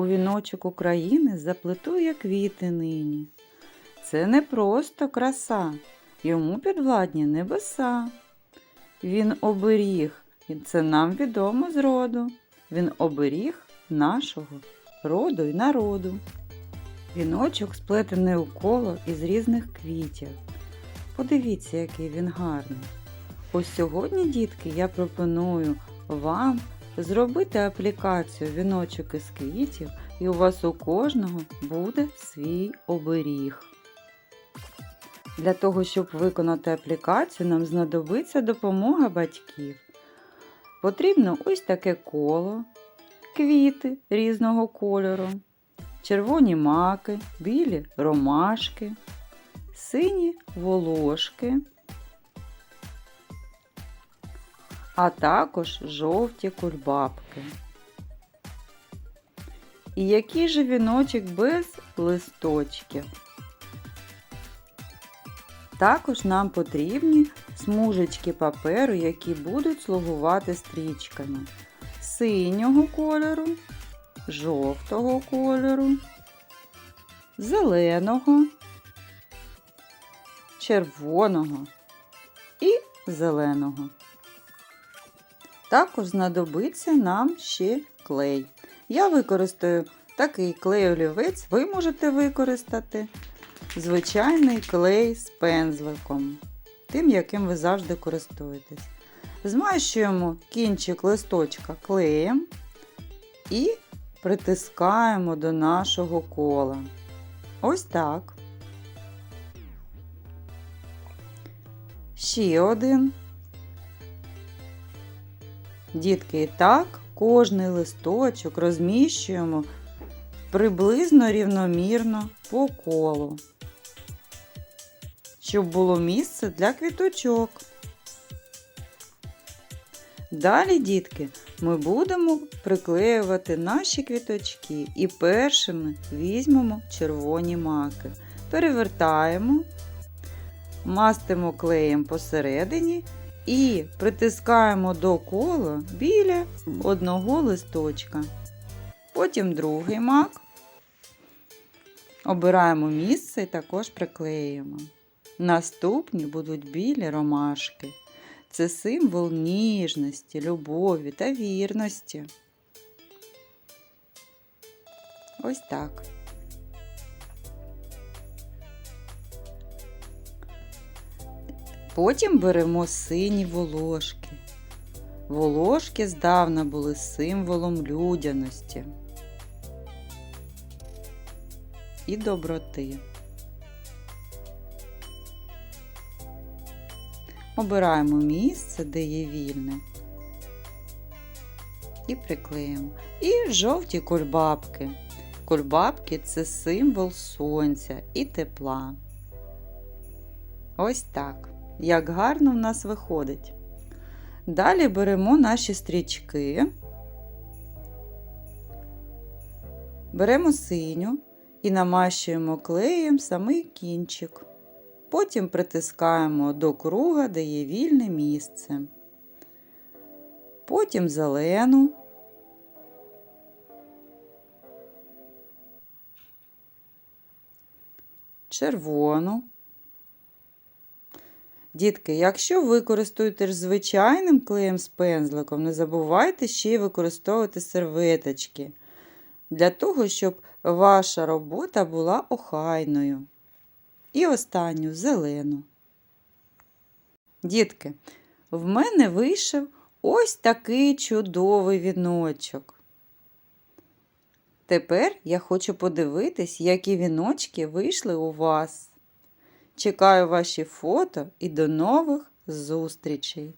у віночок України заплету я квіти нині. Це не просто краса, йому підвладні небеса. Він оберіг, і це нам відомо з роду. Він оберіг нашого роду й народу. Віночок сплетений у коло із різних квітів. Подивіться, який він гарний. Ось сьогодні, дітки, я пропоную вам зробити аплікацію віночок із квітів, і у вас у кожного буде свій оберіг. Для того, щоб виконати аплікацію, нам знадобиться допомога батьків. Потрібно ось таке коло, квіти різного кольору, червоні маки, білі ромашки, сині волошки, а також жовті кульбабки. І який же віночок без листочків? Також нам потрібні смужечки паперу, які будуть слугувати стрічками синього кольору, жовтого кольору, зеленого, червоного і зеленого. Також знадобиться нам ще клей. Я використаю такий клей олівець, ви можете використати звичайний клей з пензликом, тим, яким ви завжди користуєтесь. Змащуємо кінчик листочка клеєм і притискаємо до нашого кола. Ось так. Ще один. Дітки, і так кожний листочок розміщуємо приблизно рівномірно по колу, щоб було місце для квіточок. Далі, дітки, ми будемо приклеювати наші квіточки і першими візьмемо червоні маки. Перевертаємо, мастимо клеєм посередині і притискаємо до кола біля одного листочка. Потім другий мак. Обираємо місце і також приклеюємо. Наступні будуть білі ромашки. Це символ ніжності, любові та вірності. Ось так. Потім беремо сині волошки. Волошки здавна були символом людяності і доброти. Обираємо місце, де є вільне. І приклеїмо. І жовті кульбабки. Кульбабки це символ сонця і тепла. Ось так. Як гарно в нас виходить. Далі беремо наші стрічки, беремо синю і намащуємо клеєм самий кінчик. Потім притискаємо до круга, де є вільне місце. Потім зелену. Червону. Дітки, якщо ви користуєтесь звичайним клеєм з пензликом, не забувайте ще й використовувати серветочки, для того, щоб ваша робота була охайною. І останню зелену. Дітки, в мене вийшов ось такий чудовий віночок. Тепер я хочу подивитись, які віночки вийшли у вас. Чекаю ваші фото і до нових зустрічей!